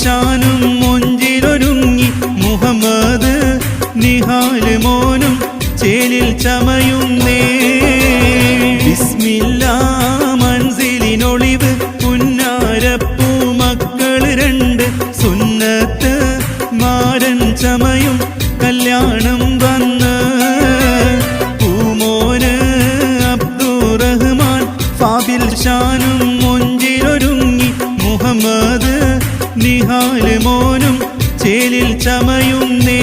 ഷാനും മൊഞ്ചിലൊരുങ്ങി മുഹമ്മദ് നിഹാൽ മോനും ചേലിൽ ചമയുന്നേ. ബിസ്മില്ല മൻസിലിനൊളിവ് പുന്നാരപ്പൂ മക്കൾ രണ്ട് സുന്നത്ത് മാരൻ ചമയും കല്യാണം വന്ന്. പൂമോന് അബ്ദുറഹ്മാൻ ഫാബിൽ ഷാനും മൊഞ്ചിലൊരുങ്ങി മുഹമ്മദ് നിഹാൽ മോനും ചേലിൽ ചമയുന്നേ.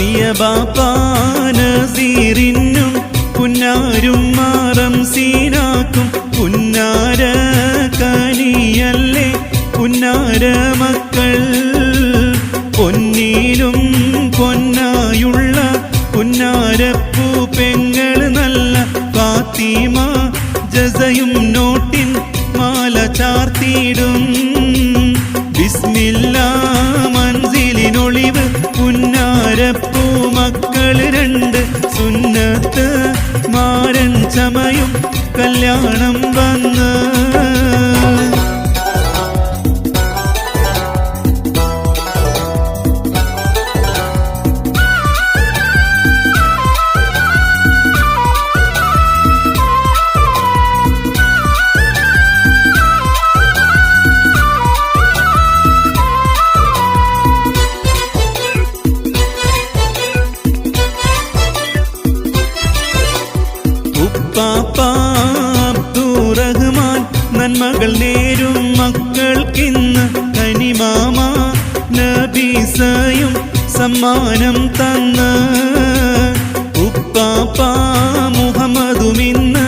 പ്രിയ ബാപ്പാനസീറിനും പുന്നാരും മാറം സീനാക്കും. പുന്നാര കനിയല്ലേ പുന്നാര പുന്നാരപ്പൂ മക്കൾ രണ്ട് സുന്നത്ത് മാരൻ ചമയും കല്യാണം വന്ന്. നന്മകൾ നേരും മക്കൾക്കിന്ന് കനിമാമ. നബീസയും സമ്മാനം തന്ന്. ഉപ്പാപ്പ മുഹമ്മദും ഇന്ന്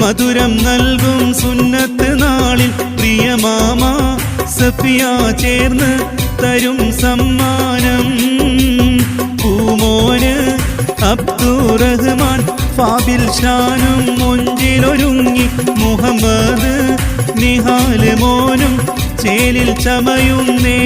മധുരം നൽകും സുന്നത്ത് നാളിൽ പ്രിയമാമ സഫിയ ചേർന്ന് തരും സമ്മാനം. പൂമോന് അബ്ദുറഹ്മാൻ ഫാബിൽ ഷാനും മുഞ്ചിലൊരുങ്ങി മുഹമ്മദ് നിഹാൽ മോനും ചേലിൽ ചമയുന്നേ.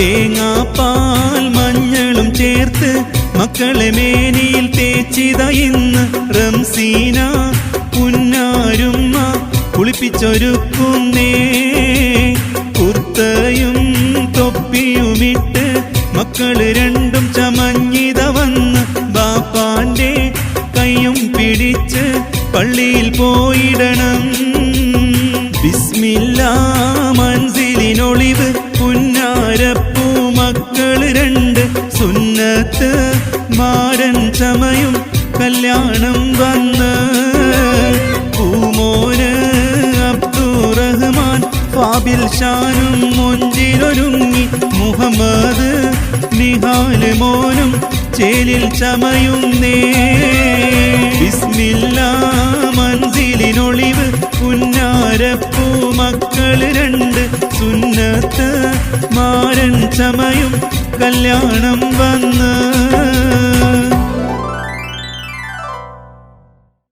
തേങ്ങാപ്പാൽ മഞ്ഞളും ചേർത്ത് മക്കളെ മേനിയിൽ തേച്ചിത റംസീന. പുന്നാരുമ്മ കുളിപ്പിച്ചൊരുക്കുന്നേ. കുർത്തയും തൊപ്പിയുമിട്ട് മക്കൾ രണ്ടും ചമഞ്ഞിത വന്ന് ബാപ്പാന്റെ കൈയും പിടിച്ച് പള്ളിയിൽ പോയിടണം. ബിസ്മില്ല ചമയും കല്യാണം വന്ന് പൂമോന് അബ്ദുറഹ്മാൻ ഫാബിൽ ഷാനും മൊഞ്ചിലൊരുങ്ങി മുഹമ്മദ് നിഹാൽ മോനും ചേലിൽ നേ ബിസ്മില്ല മൻസിലിനൊളിവ് പുന്നാരപ്പൂ മക്കൾ രണ്ട് സുന്നത്ത് മാരൻ ചമയും കല്യാണം വന്ന്